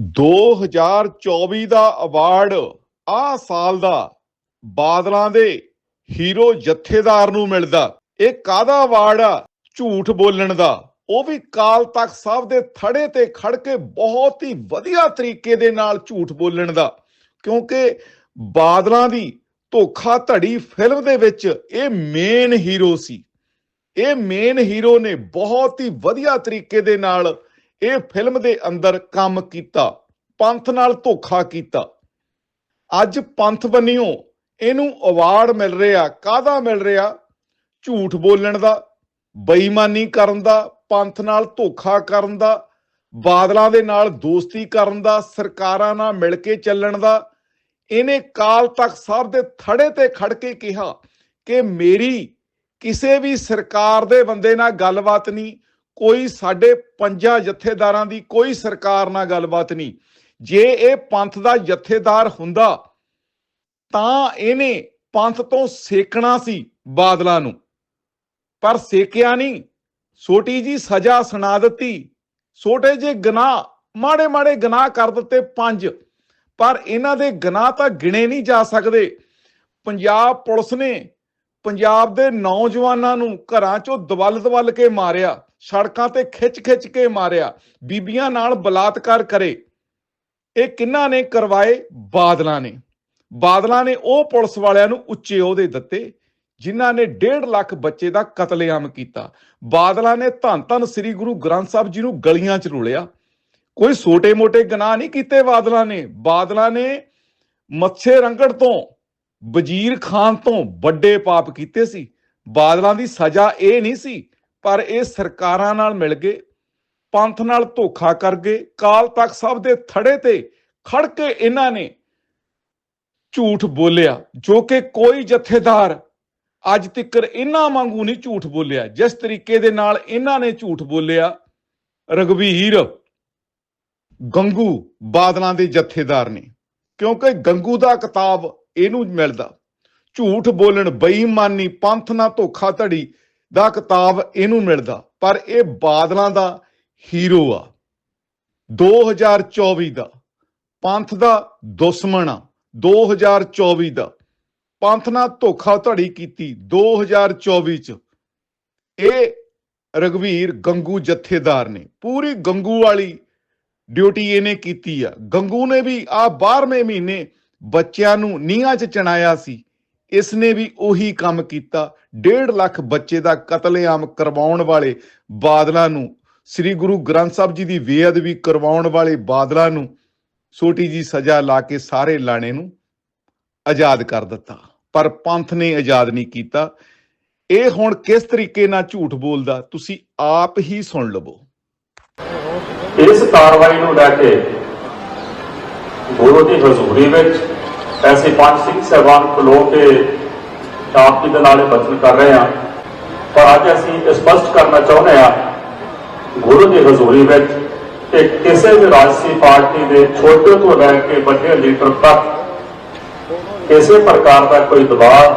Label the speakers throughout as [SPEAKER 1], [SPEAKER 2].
[SPEAKER 1] 2024 ਦਾ award ਆ ਸਾਲ ਦਾ ਬਾਦਲਾਂ ਦੇ ਹੀਰੋ ਜਥੇਦਾਰ ਨੂੰ ਮਿਲਦਾ। ਇਹ ਕਾਹਦਾ ਅਵਾਰਡ ਆ? ਝੂਠ ਬੋਲਣ ਦਾ। ਉਹ ਵੀ ਕਾਲ ਤਖਤ ਸਾਹਿਬ ਦੇ ਥੜੇ ਤੇ ਖੜ ਕੇ ਬਹੁਤ ਹੀ ਵਧੀਆ ਤਰੀਕੇ ਦੇ ਨਾਲ ਝੂਠ ਬੋਲਣ ਦਾ। ਕਿਉਂਕਿ ਬਾਦਲਾਂ ਦੀ ਧੋਖਾ ਧੜੀ ਫਿਲਮ ਦੇ ਵਿੱਚ ਇਹ ਮੇਨ ਹੀਰੋ ਸੀ। ਇਹ ਮੇਨ ਹੀਰੋ ਨੇ ਬਹੁਤ ਹੀ ਵਧੀਆ ਤਰੀਕੇ ਦੇ ਨਾਲ ਇਹ ਫਿਲਮ ਦੇ ਅੰਦਰ ਕੰਮ ਕੀਤਾ, ਪੰਥ ਨਾਲ ਧੋਖਾ ਕੀਤਾ। ਅੱਜ ਪੰਥ ਬੰਨਿਓ ਇਹਨੂੰ ਅਵਾਰਡ ਮਿਲ ਰਿਹਾ, ਕਾਹਦਾ ਮਿਲ ਰਿਹਾ? ਝੂਠ ਬੋਲਣ ਦਾ, ਬੇਈਮਾਨੀ ਕਰਨ ਦਾ, ਪੰਥ ਨਾਲ ਧੋਖਾ ਕਰਨ ਦਾ, ਬਾਦਲਾਂ ਦੇ ਨਾਲ ਦੋਸਤੀ ਕਰਨ ਦਾ, ਸਰਕਾਰਾਂ ਨਾਲ ਮਿਲ ਕੇ ਚੱਲਣ ਦਾ। ਇਹਨੇ ਕਾਲ ਤਖਤ ਸਭ ਦੇ ਥੜੇ ਤੇ ਖੜ ਕੇ ਕਿਹਾ ਕਿ ਮੇਰੀ ਕਿਸੇ ਵੀ ਸਰਕਾਰ ਦੇ ਬੰਦੇ ਨਾਲ ਗੱਲਬਾਤ ਨਹੀਂ ਕੋਈ ਸਾਡੇ ਪੰਜਾਂ ਜਥੇਦਾਰਾਂ ਦੀ ਕੋਈ ਸਰਕਾਰ ਨਾਲ ਗੱਲਬਾਤ ਨਹੀਂ। ਜੇ ਇਹ ਪੰਥ ਦਾ ਜਥੇਦਾਰ ਹੁੰਦਾ, ਤਾਂ ਇਹਨੇ ਪੰਥ ਤੋਂ ਸੇਕਣਾ ਸੀ ਬਾਦਲਾਂ ਨੂੰ। ਪਰ ਸੇਕਿਆ ਨਹੀਂ। ਛੋਟੀ ਜੀ ਸਜ਼ਾ ਸੁਣਾ ਦਿੱਤੀ। ਛੋਟੇ ਜੇ ਗਨਾਹ, ਮਾੜੇ ਮਾੜੇ ਗੁਨਾਹ ਕਰ ਦਿੱਤੇ ਪੰਜ। ਪਰ ਇਹਨਾਂ ਦੇ ਗਨਾਹ ਤਾਂ ਗਿਣੇ ਨਹੀਂ ਜਾ ਸਕਦੇ। ਪੰਜਾਬ ਪੁਲਿਸ ਨੇ ਪੰਜਾਬ ਦੇ ਨੌਜਵਾਨਾਂ ਨੂੰ ਘਰਾਂ ਚੋਂ ਦਵਲ ਦਵਲ ਕੇ ਮਾਰਿਆ। ਸੜਕਾਂ ਤੇ ਖਿੱਚ ਖਿੱਚ ਕੇ ਮਾਰਿਆ। ਬੀਬੀਆਂ ਨਾਲ ਬਲਾਤਕਾਰ ਕਰੇ। ਇਹ ਕਿੰਨਾਂ ਨੇ ਕਰਵਾਏ? ਬਾਦਲਾਂ ਨੇ। ਬਾਦਲਾਂ ਨੇ ਉਹ ਪੁਲਿਸ ਵਾਲਿਆਂ ਨੂੰ ਉੱਚੇ ਅਹੁਦੇ ਦਿੱਤੇ, ਜਿਨ੍ਹਾਂ ਨੇ 1.5 ਲੱਖ ਬੱਚੇ ਦਾ ਕਤਲੇਆਮ ਕੀਤਾ। ਬਾਦਲਾਂ ਨੇ ਧੰਨ ਧੰਨ ਸ੍ਰੀ ਗੁਰੂ ਗ੍ਰੰਥ ਸਾਹਿਬ ਜੀ ਨੂੰ ਗਲੀਆਂ 'ਚ ਰੋਲਿਆ। ਕੋਈ ਛੋਟੇ-ਮੋਟੇ ਗੁਨਾਹ ਨਹੀਂ ਕੀਤੇ ਬਾਦਲਾਂ ਨੇ। ਬਾਦਲਾਂ ਨੇ ਮੱਛੇ ਰੰਗੜ ਤੋਂ, ਵਜ਼ੀਰ ਖਾਨ ਤੋਂ ਵੱਡੇ ਪਾਪ ਕੀਤੇ ਸੀ। ਬਾਦਲਾਂ ਦੀ ਸਜ਼ਾ ਇਹ ਨਹੀਂ ਸੀ ਪਰ ਇਹ ਸਰਕਾਰਾਂ ਨਾਲ ਮਿਲ ਗਏ, ਪੰਥ ਨਾਲ ਧੋਖਾ ਕਰ ਗਏ, ਕਾਲ ਤਖਤ ਸਭ ਦੇ ਥੜੇ ਤੇ ਖੜ ਕੇ ਇਹਨਾਂ ਨੇ ਝੂਠ ਬੋਲਿਆ, ਜੋ ਕਿ ਕੋਈ ਜਥੇਦਾਰ ਅੱਜ ਤੱਕ ਇਹਨਾਂ ਵਾਂਗੂ ਨਹੀਂ ਝੂਠ ਬੋਲਿਆ, ਜਿਸ ਤਰੀਕੇ ਦੇ ਨਾਲ ਇਹਨਾਂ ਨੇ ਝੂਠ ਬੋਲਿਆ ਰਗਵੀਰ ਗੰਗੂ ਬਾਦਲਾਂ ਦੇ ਜਥੇਦਾਰ ਨੇ। ਕਿਉਂਕਿ ਗੰਗੂ ਦਾ ਕਿਤਾਬ ਇਹਨੂੰ ਮਿਲਦਾ, ਝੂਠ ਬੋਲਣ ਬੇਈਮਾਨੀ, ਪੰਥ ਨਾਲ ਧੋਖਾ ਧੜੀ ਦਾ ਕਿਤਾਬ ਇਹਨੂੰ ਮਿਲਦਾ, ਪਰ ਇਹ ਬਾਦਲਾਂ ਦਾ ਹੀਰੋ ਆ। 2024 ਦਾ, ਪੰਥ ਦਾ ਦੁਸ਼ਮਣ ਆ। 2024 ਦਾ, ਪੰਥ ਨਾਲ ਧੋਖਾ ਧੜੀ ਕੀਤੀ 2024 ਚ। ਇਹ ਰਗਵੀਰ ਗੰਗੂ ਜਥੇਦਾਰ ਨੇ, ਪੂਰੀ ਗੰਗੂ ਵਾਲੀ ਡਿਊਟੀ ਇਹਨੇ ਕੀਤੀ ਆ। ਗੰਗੂ ਨੇ ਵੀ ਆ 12ਵੇਂ ਮਹੀਨੇ ਬੱਚਿਆਂ ਨੂੰ ਨੀਹਾਂ 'ਚ ਚਣਾਇਆ ਸੀ। ਇਸ ਨੇ ਵੀ ਉਹੀ ਕੰਮ ਕੀਤਾ। 1.5 ਲੱਖ ਬੱਚੇ ਦਾ ਕਤਲੇਆਮ ਕਰਵਾਉਣ ਵਾਲੇ ਬਾਦਲਾਂ ਨੂੰ, ਸ੍ਰੀ ਗੁਰੂ ਗ੍ਰੰਥ ਸਾਹਿਬ ਜੀ ਦੀ ਬੇਅਦਬੀ ਕਰਵਾਉਣ ਵਾਲੇ ਬਾਦਲਾਂ ਨੂੰ ਛੋਟੀ ਜੀ ਸਜ਼ਾ ਲਾ ਕੇ ਸਾਰੇ ਲਾਣੇ ਨੂੰ ਆਜ਼ਾਦ ਕਰ ਦਿੱਤਾ। ਪਰ ਪੰਥ ਨੇ ਆਜ਼ਾਦ ਨਹੀਂ ਕੀਤਾ। ਇਹ ਹੁਣ ਕਿਸ ਤਰੀਕੇ ਨਾਲ ਝੂਠ ਬੋਲਦਾ, ਤੁਸੀਂ ਆਪ ਹੀ ਸੁਣ ਲਵੋ।
[SPEAKER 2] ਇਸ ਕਾਰਵਾਈ ਨੂੰ ਲੈ ਕੇ ਗੁਰੂ ਦੀ ਹਜ਼ੂਰੀ ਵਿੱਚ ਐਸੇ ਪੰਜ ਸਿੰਘ ਸਹਿਬਾਨ ਖਲੋ ਕੇ ਆਪ ਜੀ ਦੇ ਨਾਲ ਇਹ ਬਚਨ ਕਰ ਰਹੇ ਹਾਂ। ਪਰ ਅੱਜ ਅਸੀਂ ਇਹ ਸਪਸ਼ਟ ਕਰਨਾ ਚਾਹੁੰਦੇ ਹਾਂ, ਗੁਰੂ ਦੀ ਹਜ਼ੂਰੀ ਵਿੱਚ ਕਿ ਕਿਸੇ ਵੀ ਰਾਜਸੀ ਪਾਰਟੀ ਦੇ ਛੋਟੇ ਤੋਂ ਲੈ ਕੇ ਵੱਡੇ ਲੀਡਰ ਤੱਕ ਕਿਸੇ ਪ੍ਰਕਾਰ ਦਾ ਕੋਈ ਦਬਾਅ,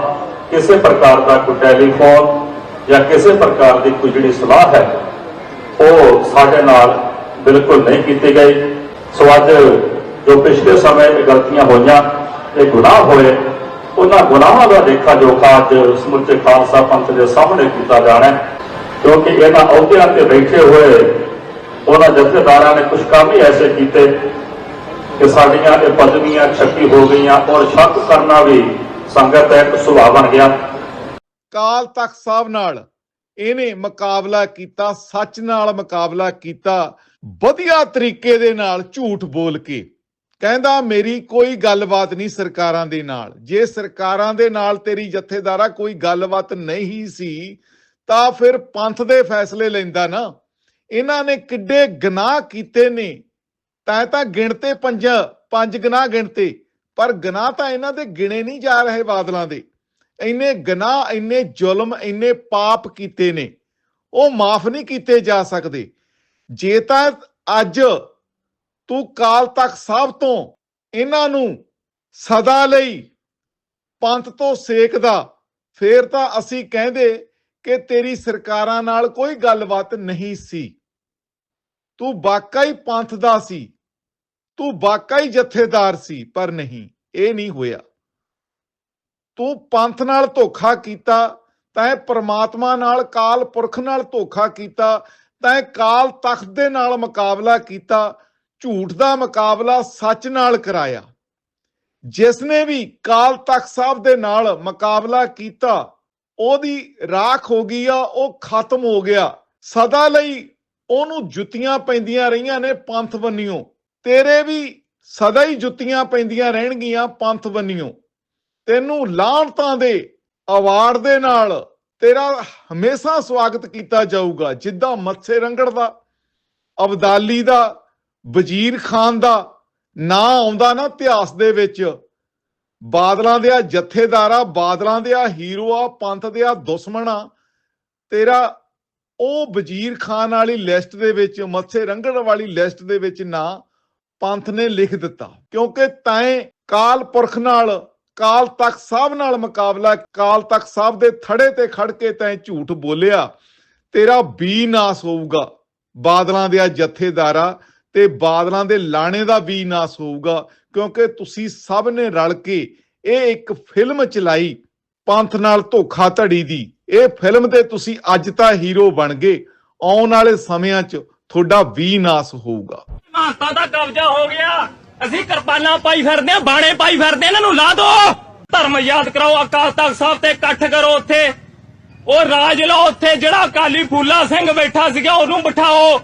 [SPEAKER 2] ਕਿਸੇ ਪ੍ਰਕਾਰ ਦਾ ਕੋਈ ਟੈਲੀਫੋਨ ਜਾਂ ਕਿਸੇ ਪ੍ਰਕਾਰ ਦੀ ਕੋਈ ਜਿਹੜੀ ਸਲਾਹ ਹੈ, ਉਹ ਸਾਡੇ ਨਾਲ ਬਿਲਕੁਲ ਨਹੀਂ ਕੀਤੀ ਗਈ। ਸੋ ਅੱਜ ਜੋ ਪਿਛਲੇ ਸਮੇਂ ਇਹ ਗਲਤੀਆਂ ਹੋਈਆਂ ਇਹ ਗੁਨਾਹ ਹੋਏ, ਉਹਨਾਂ ਗੁਨਾਹਾਂ ਦਾ ਦੇਖਾ ਜੋਖਾ ਅੱਜ ਸਮੁੱਚੇ ਖਾਲਸਾ ਪੰਥ ਦੇ ਸਾਹਮਣੇ ਕੀਤਾ ਜਾਣਾ ਕਿਉਂਕਿ ਇਹਨਾਂ ਅਹੁਦਿਆਂ ਤੇ ਬੈਠੇ ਹੋਏ ਉਹਨਾਂ ਜਥੇਦਾਰਾਂ ਨੇ ਕੁਝ ਕੰਮ ਹੀ ਐਸੇ ਕੀਤੇ ਕਿ ਸਾਡੀਆਂ ਇਹ ਪਦਵੀਆਂ ਛੱਕੀ ਹੋ ਗਈਆਂ ਔਰ ਸ਼ੱਕ ਕਰਨਾ ਵੀ ਸੰਗਤ ਹੈ ਇੱਕ ਸੁਭਾਅ ਬਣ ਗਿਆ।
[SPEAKER 1] ਕਾਲ ਤਖਤ ਸਾਹਿਬ ਨਾਲ ਇਹਨੇ ਮੁਕਾਬਲਾ ਕੀਤਾ, ਸੱਚ ਨਾਲ ਮੁਕਾਬਲਾ ਕੀਤਾ, ਵਧੀਆ ਤਰੀਕੇ ਦੇ ਨਾਲ ਝੂਠ ਬੋਲ ਕੇ। ਕਹਿੰਦਾ, ਮੇਰੀ ਕੋਈ ਗੱਲਬਾਤ ਨਹੀਂ ਸਰਕਾਰਾਂ ਦੇ ਨਾਲ। ਜੇ ਸਰਕਾਰਾਂ ਦੇ ਨਾਲ ਤੇਰੀ ਜਥੇਦਾਰਾ ਕੋਈ ਗੱਲਬਾਤ ਨਹੀਂ ਸੀ, ਤਾਂ ਫਿਰ ਪੰਥ ਦੇ ਫੈਸਲੇ ਲੈਂਦਾ ਨਾ। ਇਹਨਾਂ ਨੇ ਕਿੱਡੇ ਗੁਨਾਹ ਕੀਤੇ ਨੇ। ਤਾਂ ਤਾਂ ਗਿਣਤੇ ਪੰਜ ਪੰਜ ਗੁਨਾਹ ਗਿਣਤੇ, ਪਰ ਗੁਨਾਹ ਤਾਂ ਇਹਨਾਂ ਦੇ ਗਿਣੇ ਨਹੀਂ ਜਾ ਰਹੇ ਬਾਦਲਾਂ ਦੇ। ਇੰਨੇ ਗੁਨਾਹ, ਇੰਨੇ ਜ਼ੁਲਮ, ਇੰਨੇ ਪਾਪ ਕੀਤੇ ਨੇ। ਉਹ ਮਾਫ ਨਹੀਂ ਕੀਤੇ ਜਾ ਸਕਦੇ। ਜੇ ਤਾਂ ਅੱਜ ਤੂੰ ਕਾਲ ਤੱਕ ਸਭ ਤੋਂ ਇਹਨਾਂ ਨੂੰ ਸਦਾ ਲਈ ਪੰਥ ਤੋਂ ਸੇਕਦਾ। ਫੇਰ ਤਾਂ ਅਸੀਂ ਕਹਿੰਦੇ ਕਿ ਤੇਰੀ ਸਰਕਾਰਾਂ ਨਾਲ ਕੋਈ ਗੱਲਬਾਤ ਨਹੀਂ ਸੀ। ਤੂੰ ਵਾਕਈ ਪੰਥ ਦਾ ਸੀ। ਤੂੰ ਵਾਕਈ ਜਥੇਦਾਰ ਸੀ, ਪਰ ਨਹੀਂ, ਇਹ ਨਹੀਂ ਹੋਇਆ। ਤੂੰ ਪੰਥ ਨਾਲ ਧੋਖਾ ਕੀਤਾ, ਤੈਂ ਪ੍ਰਮਾਤਮਾ ਨਾਲ, ਕਾਲ ਪੁਰਖ ਨਾਲ ਧੋਖਾ ਕੀਤਾ, ਤੈਂ ਕਾਲ ਤਖਤ ਦੇ ਨਾਲ ਮੁਕਾਬਲਾ ਕੀਤਾ ਝੂਠ ਦਾ ਮੁਕਾਬਲਾ ਸੱਚ ਨਾਲ ਕਰਾਇਆ। ਜਿਸ ਨੇ ਵੀ ਕਾਲ ਤਖਤ ਸਾਹਿਬ ਦੇ ਨਾਲ ਮੁਕਾਬਲਾ ਕੀਤਾ, ਉਹਦੀ ਰਾਖ ਹੋ ਗਈ ਆ, ਉਹ ਖਤਮ ਹੋ ਗਿਆ। ਸਦਾ ਲਈ ਉਹਨੂੰ ਜੁੱਤੀਆਂ ਪੈਂਦੀਆਂ ਰਹੀਆਂ ਨੇ ਪੰਥ ਬੰਨਿਓ ਤੇਰੇ ਵੀ ਸਦਾ ਹੀ ਜੁੱਤੀਆਂ ਪੈਂਦੀਆਂ ਰਹਿਣਗੀਆਂ ਪੰਥ ਬੰਨਿਓ ਤੈਨੂੰ ਲਾਹਣਤਾਂ ਦੇ ਅਵਾਰਡ ਦੇ ਨਾਲ ਤੇਰਾ ਹਮੇਸ਼ਾ ਸਵਾਗਤ ਕੀਤਾ ਜਾਊਗਾ, ਜਿੱਦਾਂ ਮੱਥੇ ਰੰਗੜ ਦਾ, ਅਬਦਾਲੀ ਦਾ ਵਜ਼ੀਰ ਖਾਨ ਦਾ ਨਾਂ ਆਉਂਦਾ ਨਾ ਇਤਿਹਾਸ ਦੇ ਵਿੱਚ। ਬਾਦਲਾਂ ਦੇ ਆ ਜਥੇਦਾਰਾ ਬਾਦਲਾਂ ਦੇ ਆ ਹੀਰੋ ਆ, ਪੰਥ ਦੇ ਆ ਦੁਸ਼ਮਣ ਆ। ਤੇਰਾ ਉਹ ਵਜ਼ੀਰ ਖਾਨ ਵਾਲੀ ਲਿਸਟ ਦੇ ਵਿੱਚ, ਮੱਥੇ ਰੰਗੜ ਵਾਲੀ ਲਿਸਟ ਦੇ ਵਿੱਚ ਨਾਂ ਪੰਥ ਨੇ ਲਿਖ ਦਿੱਤਾ। ਕਿਉਂਕਿ ਤੈਂ ਕਾਲ ਪੁਰਖ ਨਾਲ, ਕਾਲ ਤਖਤ ਸਾਹਿਬ ਨਾਲ ਮੁਕਾਬਲਾ, ਕਾਲ ਤਖਤ ਸਾਹਿਬ ਦੇ ਥੜੇ ਤੇ ਖੜ ਕੇ ਤੈਂ ਝੂਠ ਬੋਲਿਆ। ਤੇਰਾ ਵੀ ਨਾਸ ਹੋਊਗਾ। ਬਾਦਲਾਂ ਦੇ ਆ ਜਥੇਦਾਰਾ ਤੇ ਬਾਦਲਾਂ ਦੇ ਲਾਣੇ ਦਾ ਵੀ ਨਾਸ ਹੋਊਗਾ, ਕਿਉਂਕਿ ਤੁਸੀਂ ਸਭ ਨੇ ਰਲ ਕੇ ਇਹ ਇੱਕ ਫਿਲਮ ਚਲਾਈ ਪੰਥ ਨਾਲ ਧੋਖਾ ਧੜੀ ਦੀ। ਇਹ ਫਿਲਮ ਦੇ ਤੁਸੀਂ ਅੱਜ ਤਾਂ ਹੀਰੋ ਬਣ ਗਏ। ਆਉਣ ਵਾਲੇ ਸਮਿਆਂ 'ਚ ਤੁਹਾਡਾ ਵੀ ਨਾਸ ਹੋਊਗਾ।
[SPEAKER 3] ਮਾਤਾ ਦਾ ਕਬਜ਼ਾ ਹੋ ਗਿਆ। ਅਸੀਂ ਕਿਰਪਾਨਾਂ ਪਾਈ ਫਿਰਦੇ ਆ ਬਾਣੇ ਪਾਈ ਫਿਰਦੇ ਇਹਨਾਂ ਨੂੰ ਲਾ ਦੋ। ਧਰਮ ਯਾਦ ਕਰਾਓ, ਅਕਾਲ ਤਖਤ ਸਾਹਿਬ ਤੇ ਇਕੱਠ ਕਰੋ ਉੱਥੇ। ਉਹ ਰਾਜ ਲਓ ਉੱਥੇ, ਜਿਹੜਾ ਅਕਾਲੀ ਫੂਲਾ ਸਿੰਘ ਬੈਠਾ ਸੀਗਾ, ਉਹਨੂੰ ਬਿਠਾਓ।